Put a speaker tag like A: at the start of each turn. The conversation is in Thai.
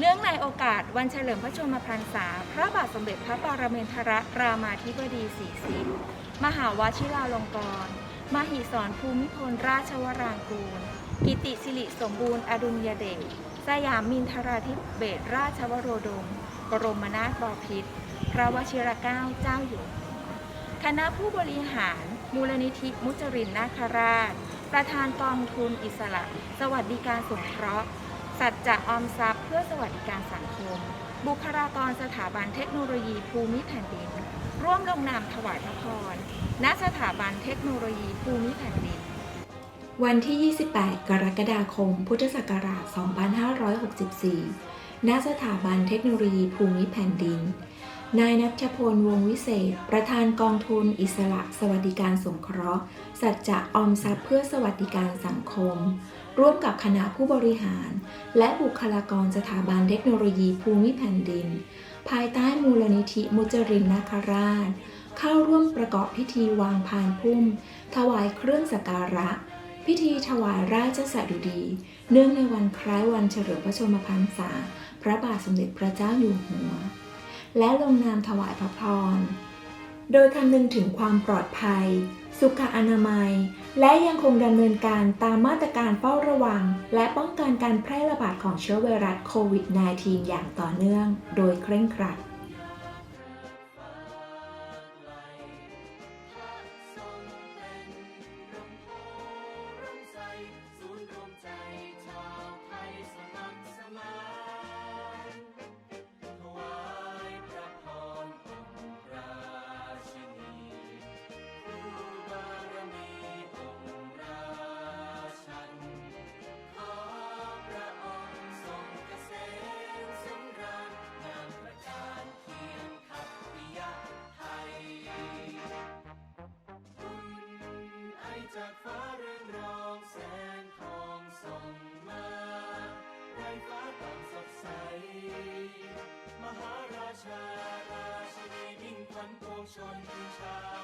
A: เนื่องในโอกาสวันเฉลิมพระชนมพรรษา พระบาทสมเด็จพระปรเมนทรรามาธิบดีศรีสินมหาวชิราลงกรณ์มหิสรภูมิพลราชวรางกูล กิติสิริสมบูรณ์อดุลยเดชสยามมินทราธิเบศราชวโรดมบรมนาถบพิตรพระวชิรเกล้าเจ้าอยู่ คณะผู้บริหาร มูลนิธิมุจรินนาคราช ประธานกองทุนอิสระ สวัสดิการสงเคราะห์ สัจจะออมทรัพย์เพื่อสวัสดิการสังคม บุคลากรสถาบันเทคโนโลยีภูมิแผ่นดิน ร่วมลงนามถวายพระพร ณ สถาบันเทคโนโลยีภูมิแผ่นดิน
B: วันที่ 28 กรกฎาคม พุทธศักราช 2564 ณ สถาบันเทคโนโลยีภูมิแผ่นดิน นายนัชพล วงวิเศษ ประธานกองทุน อิสระ สวัสดิการสงเคราะห์ สัจจะออมทรัพย์เพื่อสวัสดิการสังคม ร่วมกับคณะผู้บริหาร และบุคลากรสถาบันเทคโนโลยีภูมิแผ่นดิน ภายใต้มูลนิธิมุจรินนาคราช เข้าร่วมประกอบพิธีวางพานพุ่ม ถวายเครื่องสักการะ พิธีถวายราชสดุดี เนื่องในวันคล้ายวันเฉลิมพระชนมพรรษา พระบาทสมเด็จพระเจ้าอยู่หัว และลงนามถวายพระพร โดยคำนึงถึงความปลอดภัย สุขอนามัย และยังคงดำเนินการตามมาตรการเฝ้าระวัง และป้องกันการแพร่ระบาดของเชื้อไวรัสโควิด -19 อย่างต่อเนื่อง โดยเคร่งครัด
C: จากฟ้าเรืองรองแสงทองส่องมาไรฟ้าต่างสดใส มหาราชาราชินีมิ่งขวัญปวงชนชา